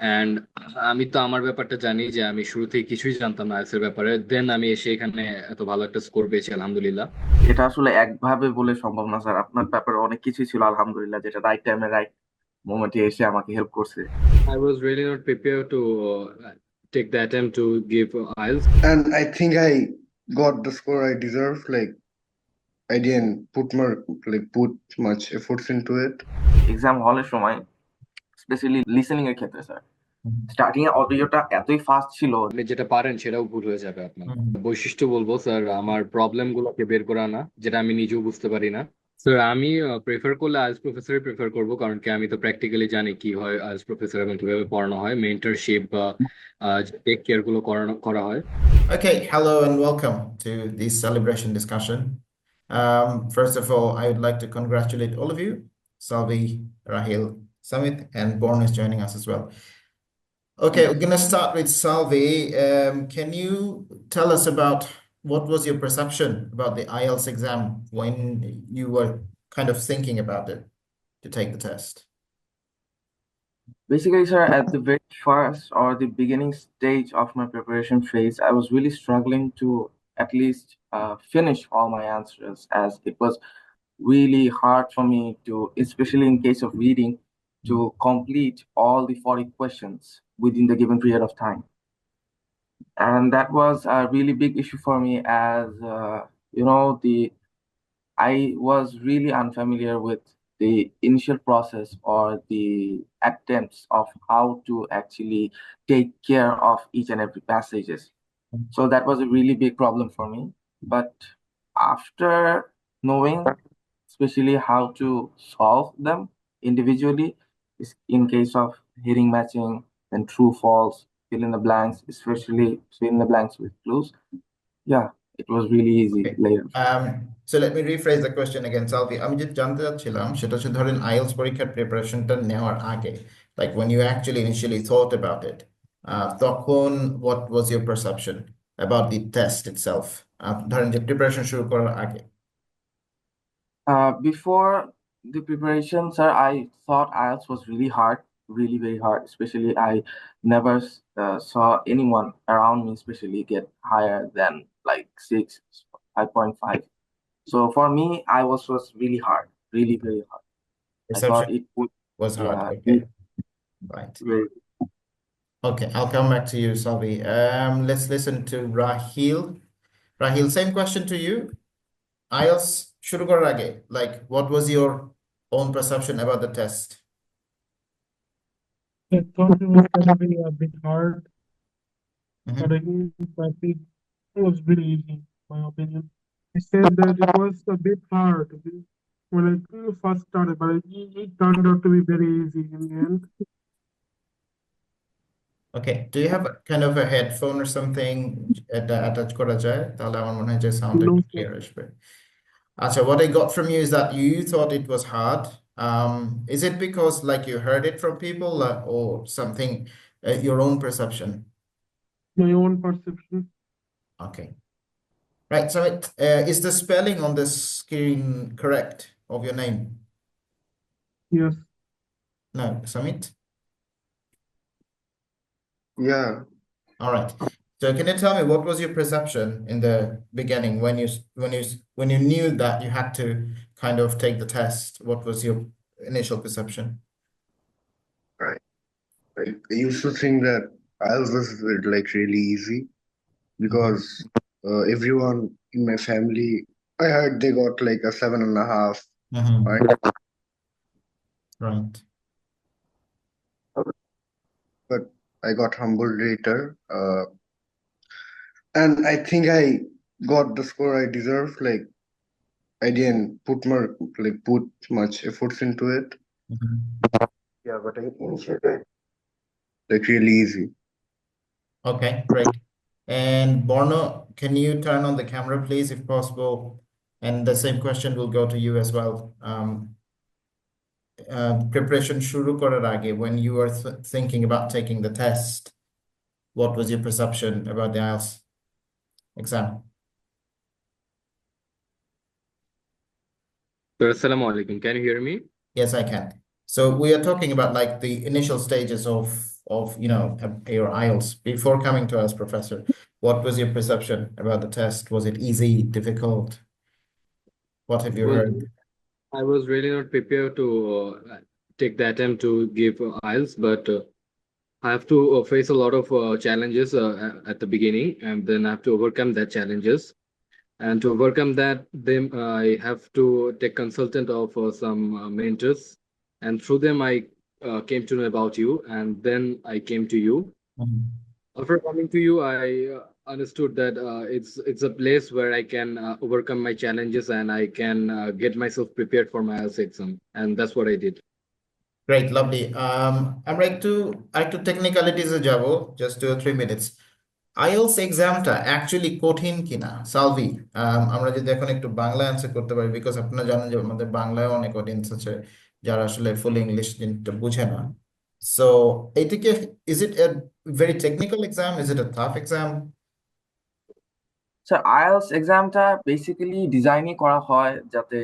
And আমি তো আমার ব্যাপারটা জানি যে আমি শুরুতেই কিছুই জানতাম না আইএলটিএস এর ব্যাপারে দেন আমি এসে এখানে এত ভালো একটা স্কোর পেয়েছি আলহামদুলিল্লাহ এটা আসলে একভাবে বলে সম্ভব না স্যার আপনার ব্যাপারে অনেক কিছুই ছিল আলহামদুলিল্লাহ যেটা রাইট টাইমে রাইট মোমেন্টে এসে আমাকে হেল্প করছে I was really not prepared to uh, take the attempt to give IELTS. And I I I got the score I like Like I didn't put more like put much efforts into it. Exam হলের সময় specially listening এর ক্ষেত্রে sir starting এ অডিওটা এতই fast ছিল। আপনি যেটা পারেন সেটাও ভুল হয়ে যাবে আপনার। বৈশিষ্ট্য বলব স্যার আমার প্রবলেম গুলোকে বের করে আনা যেটা আমি নিজেও বুঝতে পারি না। স্যার আমি প্রেফার করলে আইএলটিএস প্রফেসরই প্রেফার করব কারণ কি আমি তো প্র্যাকটিক্যালি জানি কি হয় আইএলটিএস প্রফেসর এবং কীভাবে পড়ানো হয় মেন্টরশিপ বা টেক কেয়ারগুলো করানো করা হয়। Okay, hello and welcome to this celebration discussion. Um, first of all, I would like to congratulate all of you, Salvi, Rahil, Samit, and Born is joining us as well. Okay, we're gonna start with Salvi. Um, can you tell us about what was your perception about the IELTS exam when you were kind of thinking about it to take the test? Basically, sir, at the very first or the beginning stage of my preparation phase, I was really struggling to at least uh, finish all my answers as it was really hard for me to, especially in case of reading, to complete all the 40 questions within the given period of time. And that was a really big issue for me as, uh, you know, the I was really unfamiliar with the initial process or the attempts of how to actually take care of each and every passages. So that was a really big problem for me. But after knowing, especially how to solve them individually, in case of hearing matching and true false, fill in the blanks, especially fill in the blanks with clues. Yeah, it was really easy Okay. later. Um, so let me rephrase the question again, Salvi. আমি যে জানতে চাচ্ছিলাম সেটা হচ্ছে ধরেন IELTS পরীক্ষার প্রিপারেশনটা নেওয়ার আগে like when you actually initially thought about it uh, তখন what was your perception about the test itself uh, ধরেন যে প্রিপারেশন শুরু করার আগে Uh, before the preparation, sir, I thought IELTS was really hard, really very hard. Especially, I never uh, saw anyone around me, especially get higher than like six, five point five. So for me, I was was really hard, really very hard. I thought it would, was hard yeah, okay right very. okay I'll come back to you Salvi um, let's listen to Rahil Rahil same question to you IELTS শুরু করার আগে like what was your own perception about the test I thought it was gonna be a bit hard, Mhm. but I think I think it was really easy, in my opinion. I said that it was a bit hard when I first started, but it, it turned out to be very easy in the end. Okay, do you have a kind of a headphone or something এটা attach করা যায় তাহলে আমার মনে হয় যে sound No, একটু sir. Clear আসবে so what I got from you is that you thought it was hard. Um, is it because like you heard it from people uh, or something, uh, your own perception? My own perception. Okay. Right. So uh, is the spelling on the screen correct of your name? Yes. No, Samit? Yeah. All right. So can you tell me what was your perception in the beginning when you when you when you knew that you had to kind of take the test? What was your initial perception? Right. I used to think that IELTS was like really easy because uh, everyone in my family, I heard they got like a seven and a half, Mhm. right? Right. But I got humbled later. Uh, and I think I got the score I deserved. Like I didn't put more like put much efforts into it. Mm-hmm. Yeah, but I initiated it like really easy. Okay, great. And Borno, can you turn on the camera, please, if possible? And the same question will go to you as well. Um, uh, preparation shuru korar age, when you were th thinking about taking the test, what was your perception about the IELTS? Exam? Assalamu alaikum. Can you hear me? Yes, I can. So we are talking about like the initial stages of of, you know, your IELTS before coming to us, Professor? What was your perception about the test? Was it easy, difficult? What have you Well, heard? I was really not prepared to uh, take the attempt to give IELTS, but uh, I have to uh, face a lot of uh, challenges uh, at the beginning, and then I have to overcome that challenges. And to overcome that, then I have to take consultant of uh, some uh, mentors, and through them I uh, came to know about you, and then I came to you. Mhm. After coming to you, I understood that uh, it's it's a place where I can uh, overcome my challenges and I can uh, get myself prepared for my IELTS exam, and that's what I did. Great, lovely. আমরা একটু আরেকটু টেকনিক্যালিটিসে যাব just two three minutes IELTS এক্সামটা actually কঠিন কিনা? সালভি um, আমরা যদি এখন একটু বাংলা অ্যান্সার করতে পারি বিকজ আপনারা জানেন যে আমাদের বাংলায় অনেক অডিয়েন্স আছে যারা আসলে ফুল ইংলিশ জিনিসটা বুঝে না। সো এটিকে is it a very technical exam is it a tough exam sir IELTS এক্সামটা বেসিক্যালি ডিজাইনই করা হয় যাতে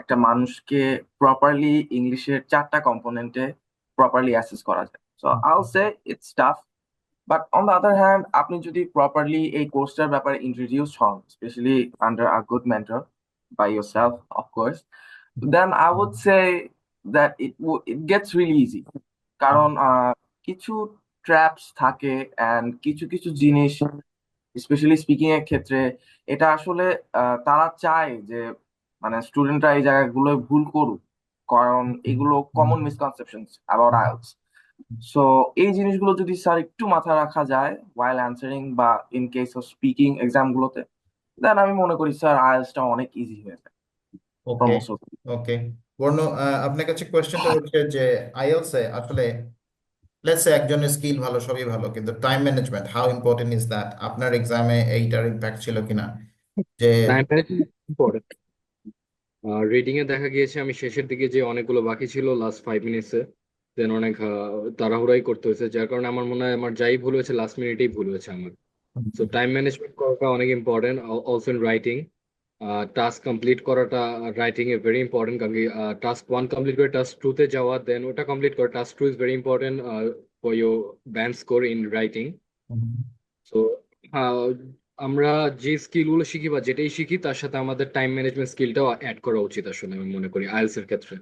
একটা মানুষকে প্রপারলি ইংলিশের চারটা কম্পোনেন্টে প্রপারলি অ্যাসেস করা যায়। So I'll say it's tough but on the other hand আপনি যদি প্রপারলি এই কোর্সটার ব্যাপারে ইন্ট্রোডিউস হন specially under a good mentor by yourself of course then I would say that it it gets really easy কারণ কিছু traps থাকে and কিছু কিছু জিনিস স্পেশালি স্পিকিং এর ক্ষেত্রে এটা আসলে আহ, তারা চায় যে মানে স্টুডেন্টরা এই জায়গাগুলোয় ভুল করুক কারণ এগুলো common misconception about IELTS so এই জিনিসগুলো যদি স্যার একটু মাথায় রাখা যায় ওয়াইল অ্যান্সারিং বা in case of speaking exam গুলোতে দেন আমি মনে করি স্যার আইএলসটা অনেক ইজি হয়ে যায় ওকে ওকে বর্ণ আপনার কাছে কোয়েশ্চেনটা হচ্ছে যে আইএলস এ আসলে লেটস সে একজনের স্কিল ভালো সবই ভালো কিন্তু time management how important is that আপনার এক্সামে এইটার ইম্প্যাক্ট ছিল কিনা? যে টাইম ম্যানেজমেন্ট ইম্পর্টেন্ট রিডিং এ দেখা গিয়েছে আমি শেষের দিকে যে অনেকগুলো বাকি ছিল লাস্ট ফাইভ মিনিটসে দেন অনেক তাড়াহুড়াই করতে হয়েছে। যার কারণে আমার মনে হয় আমার যাই ভুল হয়েছে লাস্ট মিনিটেই ভুল হয়েছে আমার। সো টাইম ম্যানেজমেন্ট করাটা অনেক important also in writing task complete করাটা রাইটিং এ ভেরি ইম্পর্টেন্ট কারণ কি টাস্ক ওয়ান কমপ্লিট করে টাস্ক টু তে যাওয়া দেন ওটা কমপ্লিট করা task two is very important for your band score in writing so আমরা যে স্কিলগুলো শিখি বা যেটাই শিখি তার সাথে আমাদের টাইম ম্যানেজমেন্ট স্কিলটাও অ্যাড করা উচিত আসলে আমি মনে করি আইএলস এর ক্ষেত্রে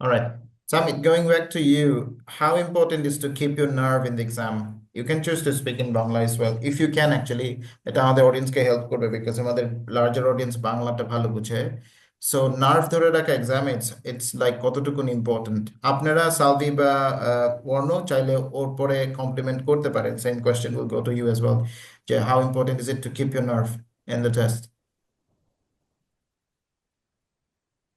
right. Samit, going back to you, how important is to keep your nerve in the exam? You can choose to speak in Bangla as well. If you can actually, এটা আমাদের অডিয়েন্সকে হেল্প করবে because আমাদের larger audience বাংলাটা ভালো বুঝে so nerve ধরে রাখা এক্সাম ইটস ইটস লাইক কতটুকু ইম্পর্টেন্ট আপনারা সালভি বা আহ, চাইলে ওর পরে কমপ্লিমেন্ট করতে পারেন same question will go to you as well Jay, how important is it to keep your nerve in the test?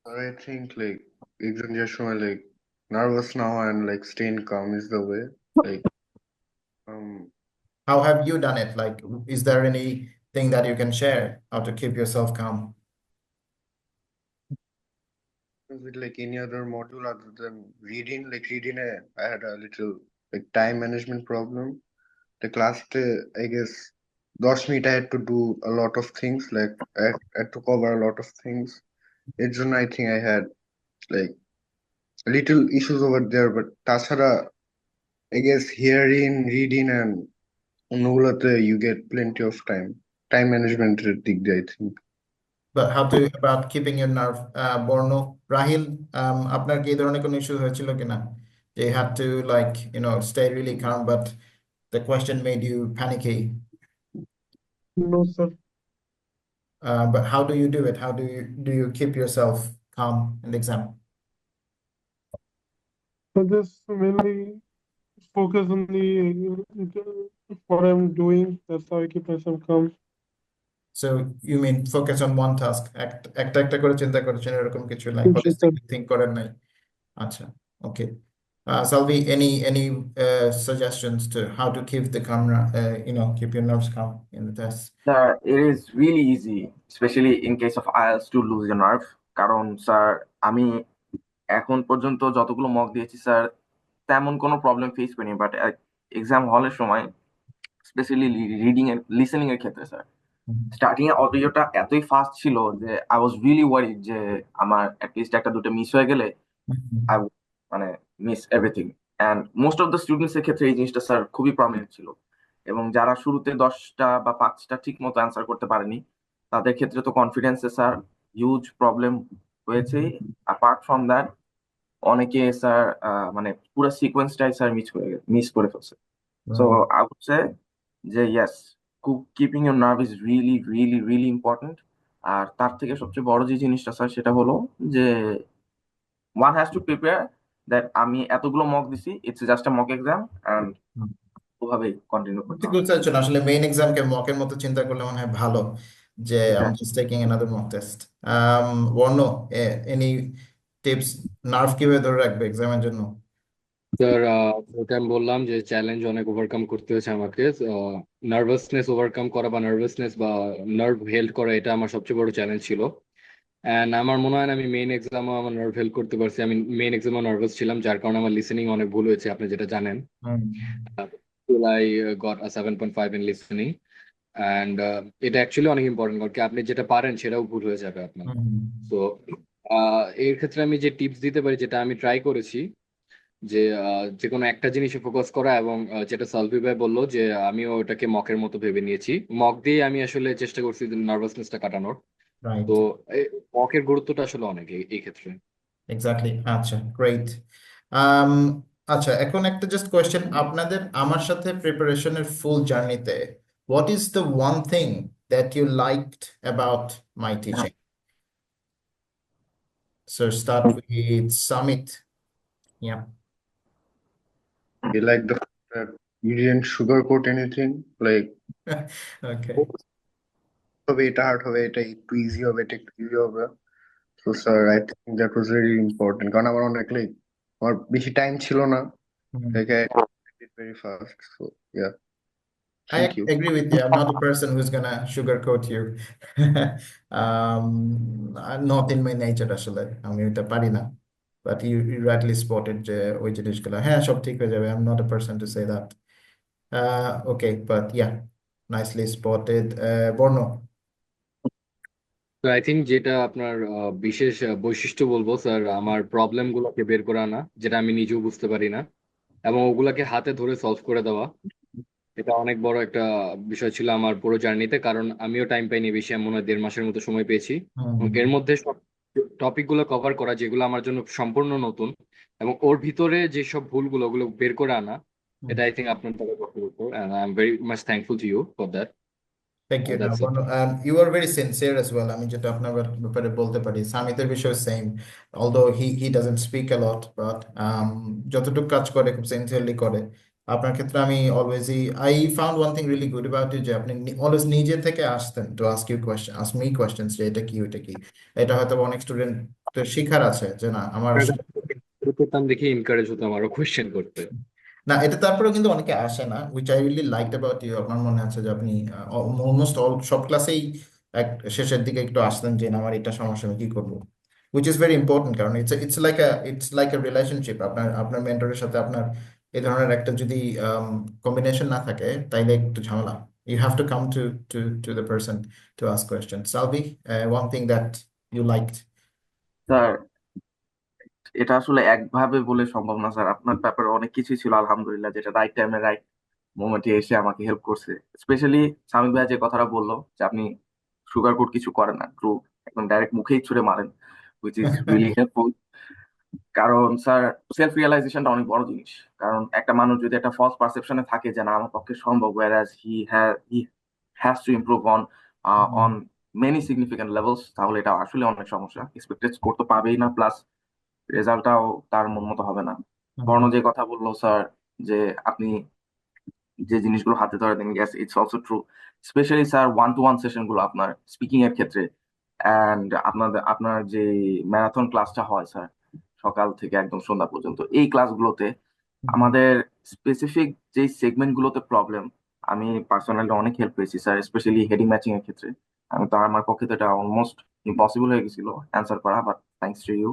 I think like exam just like nervous now and like staying calm is the way. Like um How have you done it? Like, is there anything that you can share how to keep yourself calm? with like any other module other than reading, like reading I, had a little like time management problem. The class uh, I guess দশ minute I had to do a lot of things, like I had, I had to cover a lot of things. এর জন্য I think I had like little issues over there, but তাছাড়া I guess hearing, reading and অন্যগুলোতে you get plenty of time. Time management এর দিক দিয়ে I think. But how to about keeping your nerve? Uh, Borno, Rahil, um, আপনার কি এই ধরনের কোনো issue হয়েছিল কিনা? যে you had to like, you know, stay really calm, but the question made you panicky. No, sir. Uh, but how do you do it? How do you do you keep yourself calm in the exam? So just mainly focus on the uh, what I'm doing. That's how I keep myself calm. So you mean focus on one task, act, একটা একটা করে চিন্তা করছেন এরকম কিছু নাই, জি, sir. holistically think করেন নাই। আচ্ছা, okay. Uh, Salvi, any any uh, suggestions to how to keep the camera, uh, you know, keep your nerves calm in the test? Sir it is really easy especially in case of IELTS to lose your nerve কারণ sir আমি এখন পর্যন্ত যতগুলো mock দিয়েছি sir তেমন কোনো problem face করিনি but exam হলের সময় স্পেশালি রিডিং এর লিসেনিং এর ক্ষেত্রে স্যার স্টার্টিং এ অডিওটা এতই ফাস্ট ছিল যে আই ওয়াজ রিয়েলি ওয়ারিড যে আমার অ্যাটলিস্ট একটা দুটো মিস হয়ে গেলে মানে miss everything and most of the students এর ক্ষেত্রে এই জিনিসটা স্যার খুবই প্রমিনেন্ট ছিল। এবং যারা শুরুতে দশটা বা পাঁচটা ঠিক মতো অ্যান্সার করতে পারেনি তাদের ক্ষেত্রে তো কনফিডেন্সে স্যার হিউজ প্রবলেম হয়েছে। অ্যাপার্ট ফ্রম দ্যাট অনেকে স্যার মানে পুরো সিকোয়েন্সটাই স্যার মিস করে মিস করে ফেলছে। সো আই উড সে যে yes keeping your nerve is really really really important আর তার থেকে সবচেয়ে বড় যে জিনিসটা স্যার সেটা হলো যে one has to prepare that আমি এতগুলো মক দিছি it's just a mock exam hmm. ওভাবেই কন্টিনিউ করতে হবে। বলছেন আসলে মেইন এক্সামকে মকের মতো চিন্তা করলে মনে হয় ভালো যে I. Just taking another mock test বর্ণ এনি টিপস নার্ভ কীভাবে ধরে রাখবে এক্সামের জন্য? স্যার ওটা আমি বললাম যে চ্যালেঞ্জ অনেক ওভারকাম করতে হয়েছে আমাকে। নার্ভাসনেস ওভারকাম করা বা নার্ভাসনেস বা নার্ভ হেল্ড করা এটা আমার সবচেয়ে বড় চ্যালেঞ্জ ছিল। অ্যান্ড আমার মনে হয় না আমি মেইন এক্সামও আমার নার্ভ হেল্ড করতে পারছি। আমি মেইন এক্সামও নার্ভাস ছিলাম যার কারণে আমার লিসেনিং অনেক ভুল হয়েছে আপনি যেটা জানেন। uh, got a 7.5 in listening and uh, এটা অ্যাকচুয়ালি অনেক ইম্পর্টেন্ট কারণ আপনি যেটা পারেন সেটাও ভুল হয়ে যাবে আপনার। তো এর ক্ষেত্রে আমি যে টিপস দিতে পারি যেটা আমি ট্রাই করেছি যে আহ, যে কোনো একটা জিনিসে ফোকাস করা এবং যেটা সালভি ভাই বলল যে আমিও ওটাকে মকের মতো ভেবে নিয়েছি। মক দিয়ে আমি আসলে চেষ্টা করছি নার্ভাসনেসটা কাটানোর। রাইট তো মকের গুরুত্বটা আসলে অনেক এই এই ক্ষেত্রে এক্স্যাক্টলি আচ্ছা গ্রেট আচ্ছা এখন একটা জাস্ট কোয়েশ্চেন আপনাদের আমার সাথে প্রিপারেশনের ফুল জার্নিতে what is the one thing that you liked about my teaching So start with Samit. Yeah. You like the that you didn't sugarcoat anything like Okay. হবে এটা হার্ড হবে এটা একটু ইজি হবে এটা একটু ইজি হবে তো sir I think that was very important কারণ আমার অনেক লাইক আমার বেশি টাইম ছিল না Hmm. like I did it very fast so yeah I thank you agree with you. I'm not a person who's gonna sugarcoat you. Um, I'm not in my nature আসলে আমি ওটা পারি না but you, you rightly spotted যে ওই জিনিসগুলো হ্যাঁ সব ঠিক হয়ে যাবে I'm not a person to say that uh, okay but yeah nicely spotted uh, বর্ণ তো আই থিঙ্ক যেটা আপনার আহ, বিশেষ আহ, বৈশিষ্ট্য বলব স্যার আমার প্রবলেম গুলোকে বের করে আনা যেটা আমি নিজেও বুঝতে পারি না এবং ওগুলাকে হাতে ধরে সলভ করে দেওয়া এটা অনেক বড় একটা বিষয় ছিল আমার পুরো জার্নিতে কারণ আমিও টাইম পাইনি বেশি আমি মনে হয় দেড় মাসের মতো সময় পেয়েছি। হুম এর মধ্যে সব টপিকগুলো কভার করা যেগুলো আমার জন্য সম্পূর্ণ নতুন এবং ওর ভিতরে যেসব ভুলগুলো ওগুলো বের করে আনা হুম। এটা আই থিঙ্ক আপনার দ্বারা কর্তব্য and I am very much thankful to you for that. That's Now, it. Banu, and you are very sincere আমি যেটা আপনার ব্যাপারে বলতে পারি সামিতের বিষয় same doesn't speak a lot but um, যতটুকু কাজ করে খুব সিনসিয়ারলি করে আপনার ক্ষেত্রে আমি অলওয়েজই I found one thing good about you যে আপনি অলওয়েজ নিজে থেকে আসতেন to ask you question ask me questions যে এটা কি ওইটা কি? এটা হয়তো অনেক স্টুডেন্ট শিখার আছে যে না আমার করতাম দেখে এনকারেজ হতাম আরও কোয়েশ্চেন করতে। না, এটা তারপরেও কিন্তু অনেকে আসে না which I really liked about you আমার মনে আছে যে আপনি অলমোস্ট অল সব ক্লাসেই এক শেষের দিকে একটু আসতেন যে আমার এটা সমস্যা, আমি কি করব? উইচ ইজ ভেরি ইম্পর্টেন্ট কারণ it's it's like it's like a relationship আপনার আপনার মেন্টরের সাথে আপনার এই ধরনের একটা যদি কম্বিনেশন না থাকে, তাইলে একটু ঝামেলা। You have to come to to to the person to ask question সালভি one thing that you sir এটা আসলে একভাবে বলে সম্ভব না স্যার। আপনার ব্যাপারে অনেক কিছুই ছিল আলহামদুলিল্লাহ যেটা রাইট টাইমে রাইট মোমেন্টে এসে আমাকে হেল্প করছে। স্পেশালি সামিক ভাই যে কথাটা বলল যে আপনি সুগার কোট কিছু করেন না ট্রু একদম ডাইরেক্ট মুখেই ছুড়ে মারেন হুইচ ইজ রিয়েলি হেল্পফুল কারণ স্যার সেলফ রিয়েলাইজেশনটা অনেক বড় জিনিস। কারণ একটা মানুষ যদি একটা ফলস পারসেপশনে থাকে যে না আমার পক্ষে সম্ভব whereas he has he has to improve on on many significant levels তাহলে এটা আসলে অনেক সমস্যা। এক্সপেক্টেড স্কোর তো পাবেই না প্লাস রেজাল্টটাও তার মন মতো হবে না। বর্ণ যে কথা বলল স্যার, যে আপনি যে জিনিসগুলো হাতে ধরে দেন guess it's also true especially sir one to one সেশনগুলো আপনার স্পিকিং এর ক্ষেত্রে। অ্যান্ড আপনাদের আপনার যে ম্যারাথন ক্লাসটা হয় স্যার, সকাল থেকে একদম সন্ধ্যা পর্যন্ত, এই ক্লাসগুলোতে আমাদের স্পেসিফিক যে সেগমেন্ট গুলোতে প্রবলেম আমি পার্সোনালি অনেক হেল্প পেয়েছি স্যার স্পেশালি হেডিং ম্যাচিং এর ক্ষেত্রে। আমি তো আমার পক্ষে তো এটা অলমোস্ট ইম্পসিবল হয়ে গেছিল অ্যান্সার করা বাট থ্যাংকস টু ইউ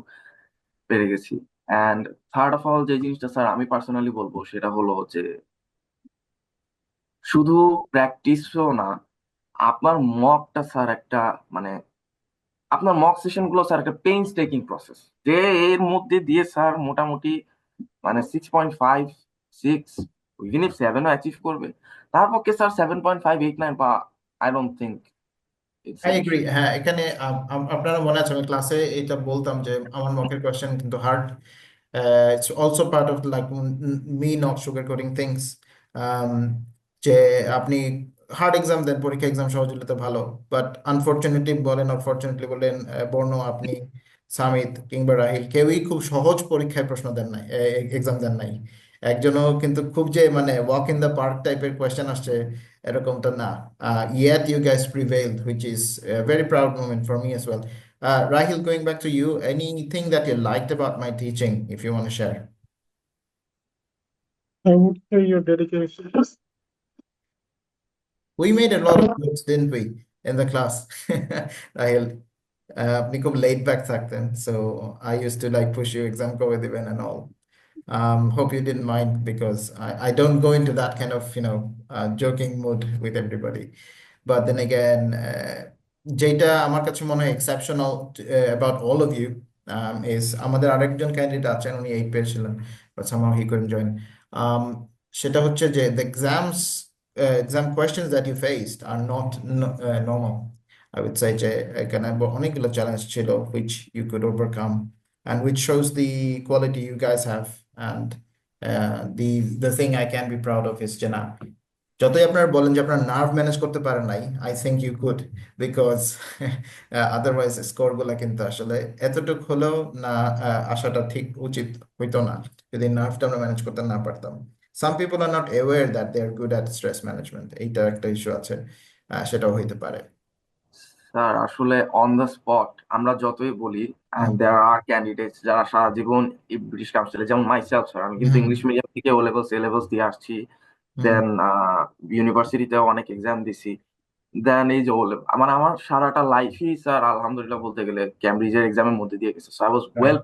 পেরে গেছি। অ্যান্ড থার্ড অফ অল যে জিনিসটা স্যার আমি পার্সোনালি বলব সেটা হলো যে শুধু প্র্যাকটিসও না, আপনার মকটা স্যার একটা মানে আপনার মক সেশনগুলো স্যার একটা পেইনস টেকিং প্রসেস যে এর মধ্যে দিয়ে স্যার মোটামুটি মানে six point five six if সেভেনও achieve করবে, তার পক্ষে sir seven point five eight nine বা I don't think I agree হ্যাঁ এখানে আপনারা মনে আছে, আমি ক্লাসে এটা বলতাম যে আমার মকের কোয়েশ্চেন কিন্তু hard it's also part of like me not sugar coating things যে আপনি হার্ড এক্সাম দেন, পরীক্ষা এক্সাম সহজ হলে তো ভালো বাট আনফরচুনেটলি বলেন অনফরচুনেটলি বলেন বর্ণ আপনি, সামিত কিংবা রাহিল, কেউই খুব সহজ পরীক্ষায় প্রশ্ন দেন নাই এক্সাম দেন নাই। একজনও কিন্তু খুব যে মানে ওয়াক ইন দ্য পার্ক টাইপের কোয়েশ্চেন আসছে এরকমটা না uh, yet you guys prevailed which is a very proud moment for me as well uh, Rahil going back to you anything that you liked about my teaching if you want to share I would say your dedication. we made a lot of jokes didn't we in the class Rahil uh, আপনি খুব laid back থাকতেন so I used to like push you exam cover দিবেন and all um, hope you didn't mind because I, I don't go into that kind of you know uh, joking mood with everybody but then again uh, যেটা আমার কাছে মনে হয় exceptional uh, about all of you um, is আমাদের আরেকজন candidate আছেন উনি eight পেয়েছিলেন but somehow he couldn't join um, সেটা হচ্ছে যে the exams uh, exam questions that you faced are not no, uh, normal I would say যে এখানে অনেকগুলো চ্যালেঞ্জ ছিল which you could overcome and which shows the quality you guys have And uh, the the thing I can be proud of is না যতই আপনারা বলেন যে আপনারা নার্ভ ম্যানেজ করতে পারেন নাই I think you could because otherwise স্কোরগুলা কিন্তু আসলে এতটুক হলেও না আহ, আসাটা ঠিক উচিত হইতো না যদি নার্ভটা আমরা ম্যানেজ করতে না পারতাম। Some people are not aware that they are good at stress management এইটা একটা ইস্যু আছে আহ, সেটাও হইতে পারে। স্যার আসলে অন দ্য স্পট আমরা যতই বলি দেয়ার আর ক্যান্ডিডেটস যারা সারা জীবন ব্রিটিশ কাউন্সিলে যেমন মাইসেলফ স্যার আমি কিন্তু ইংলিশ মিডিয়াম থেকে ও লেভেলস এ লেভেলস দিয়ে আসছি। দেন ইউনিভার্সিটিতেও অনেক এক্সাম দিছি। দেন এই যে ও মানে আমার সারাটা লাইফই স্যার আলহামদুলিল্লাহ বলতে গেলে ক্যামব্রিজের এক্সামের মধ্যে দিয়ে গেছে। So I was well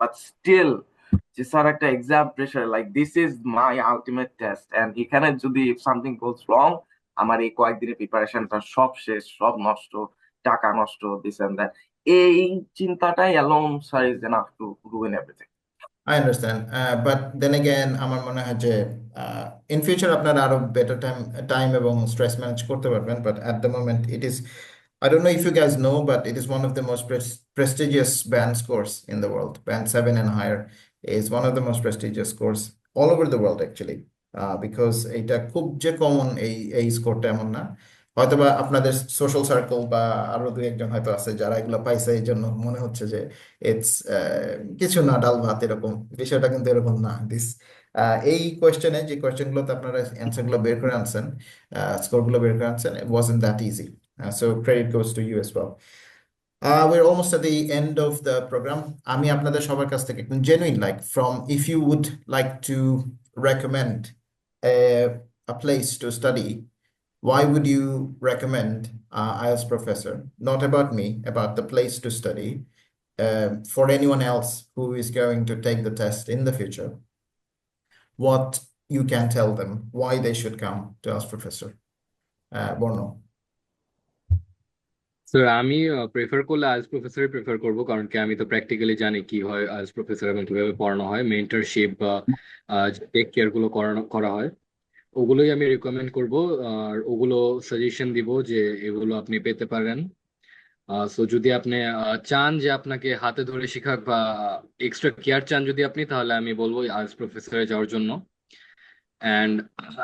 but still যে স্যার একটা exam pressure like this is my ultimate test and এখানে যদি সামথিং গোজ রং আমার এই কয়েকদিনের প্রিপারেশনটা সব শেষ সব নষ্ট টাকা নষ্ট দিস এন্ড দ্যাট এই চিন্তাটাই alone sir is enough to ruin everything I understand. Uh, but then again, আমার মনে হয় যে uh, in future আপনারা আরও better time time এবং stress manage করতে পারবেন but at the moment it is I don't know if you guys know but it is one of the most pres prestigious band scores in the world. Band 7 and higher is one of the most prestigious scores all over the world actually uh, because এটা খুব যে common এই এই স্কোরটা এমন না হয়তোবা আপনাদের social circle বা আরও দুই একজন হয়তো আছে যারা এগুলো পাইছে এই জন্য মনে হচ্ছে যে ইটস কিছু না ডাল ভাত এরকম বিষয়টা কিন্তু এরকম না দিস এই কোয়েশ্চেনে যে কোয়েশ্চেন গুলোতে আপনারা অ্যান্সারগুলো বের করে আনছেন স্কোরগুলো বের করে আনছেন it wasn't that easy so credit goes to you as well Uh, we're almost at the end of the program. আমি আপনাদের সবার কাছ থেকে genuine like from if you would like to recommend a, a place to study why would you recommend uh, IELTS professor? Not about me, about the place to study um, for anyone else who is going to take the test in the future. What you can tell them why they should come to IELTS professor. Uh, Borno. Sir আমি prefer করলে IELTS প্রফেসরই prefer করব কারণ কি আমি তো practically জানি কি হয় আইএলটিএস প্রফেসর এবং কিভাবে পড়ানো হয় মেন্টরশিপ বা টেক কেয়ার গুলো করানো করা হয় ওগুলোই আমি রেকমেন্ড করব। আর ওগুলো সাজেশন দিব যে এগুলো আপনি পেতে পারেন। সো যদি আপনি চান যে আপনাকে হাতে ধরে শেখাক বা এক্সট্রা কেয়ার চান যদি আপনি তাহলে আমি বলব আর্টস প্রফেসরে যাওয়ার জন্য। অ্যান্ড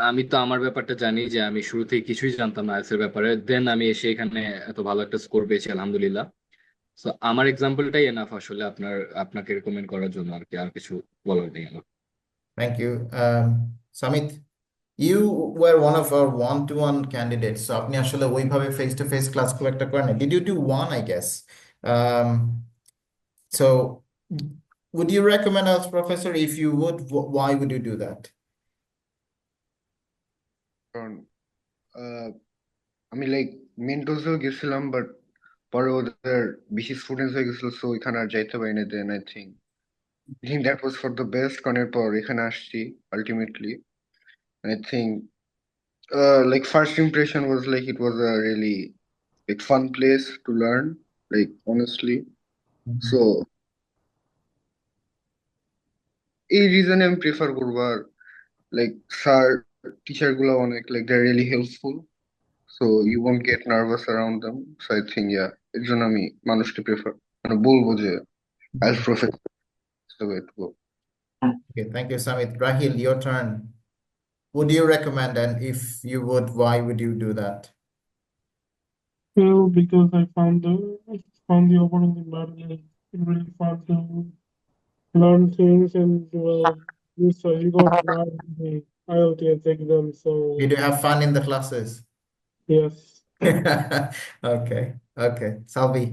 আমি তো আমার ব্যাপারটা জানি যে আমি শুরু থেকে কিছুই জানতাম না এর ব্যাপারে। দেন আমি এসে এখানে এত ভালো একটা স্কোর পেয়েছি আলহামদুলিল্লাহ। সো আমার এক্সাম্পলটাই এনাফ আসলে আপনার আপনাকে রেকমেন্ড করার জন্য আর কি আর কিছু বলার নেই আমার। Thank you. Um, Samit, you were one of our one-to-one candidates. So আপনি আসলে ওইভাবে face-to-face class খুব একটা করেন নাই. Did you do one, I guess? Um, so would you recommend us, Professor? If you would, wh- why would you do that? কারণ আহ, আমি like মেন্টোসেও গেছিলাম বাট পরে ওদের বেশি স্টুডেন্টস হয়ে গেছিল সো এখানে আর যাইতে পারি না then I think I think that was for the best কারণ এরপর এখানে আসছি ultimately I think like first impression was like it was a really like fun place to learn like honestly so এই রিজনে আমি প্রেফার করবো আর like sir teacher গুলো অনেক like they really helpful so you won't get nervous around them so I think yeah এর জন্য আমি মানুষকে prefer মানে বলবো যে IELTS professor the way to go. Okay, thank you, Samit. Rahil, your turn. Would you recommend, and if you would, why would you do that? Well, because I found the found the overall environment really fun to learn things and well, you so you got mark the IELTS exam, so Did you have fun in the classes? yes. Okay, okay. Salvi.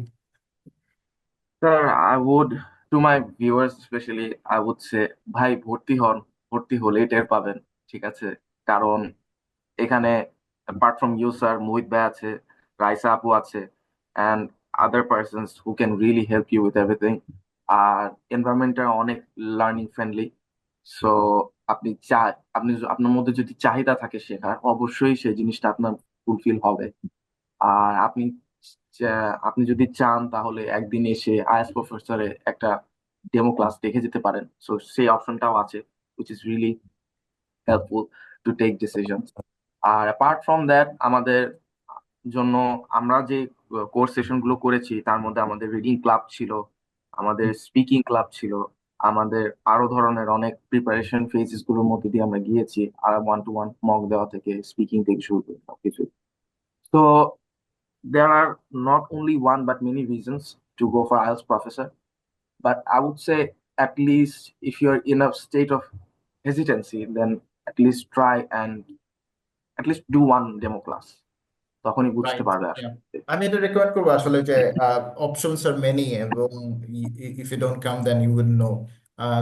Sir, I would, to my viewers especially, I would say, ভাই ভর্তি হন ভর্তি হলেই টের পাবেন ঠিক আছে? কারণ এখানে apart from you, sir মোহিত ভাই আছে রাইসা আপু আছে, and other persons who can really help you with everything. আর এনভায়রনমেন্টটা অনেক লার্নিং ফ্রেন্ডলি সো আপনি চা, আপনি আপনার মধ্যে যদি চাহিদা থাকে শেখার, অবশ্যই সেই জিনিসটা আপনার ফুলফিল হবে। আর আপনি আপনি যদি চান তাহলে একদিন এসে আইএস প্রফেসরে একটা ডেমো ক্লাস দেখে যেতে পারেন। সো সেই অপশনটাও আছে, which is really helpful to take decisions আর অ্যাপার্ট ফ্রম দ্যাট আমাদের জন্য আমরা যে কোর্স সেশনগুলো করেছি তার মধ্যে আমাদের রিডিং ক্লাব ছিল আমাদের স্পিকিং ক্লাব ছিল আমাদের আরও ধরনের অনেক প্রিপারেশন ফেজেসগুলোর মধ্যে দিয়ে আমরা গিয়েছি আর ওয়ান টু ওয়ান মক দেওয়া থেকে স্পিকিং থেকে শুরু করে সবকিছু তো there are not only one but many reasons to go for IELTS professor. But I would say at least if you're in a state of hesitancy, then at least try and at least do one demo class. তখনই বুঝতে পারবে আমি এটা recommend করব আসলে যে options are many এবং if you don't come then you would know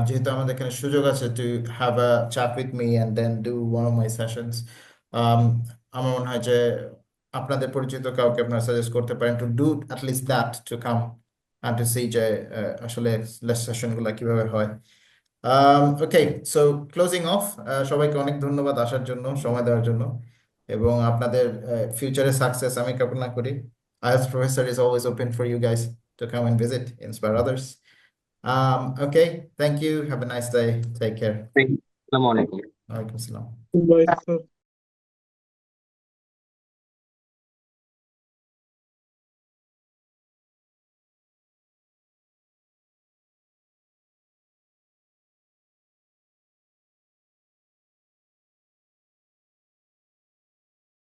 যেহেতু আমাদের এখানে সুযোগ আছে to have a chat with me and then do one of my sessions আমার মনে হয় যে আপনাদের পরিচিত কাউকে আপনারা সাজেস্ট করতে পারেন to do at least that to come and to see যে আসলে সেশনগুলো কীভাবে হয়। ওকে সো ক্লোজিং অফ সবাইকে অনেক ধন্যবাদ আসার জন্য সময় দেওয়ার জন্য এবং আপনাদের uh, ফিউচারে সাকসেস আমি কামনা করি। IS professor is always open for you guys to come and visit inspire others um okay thank you. Have a nice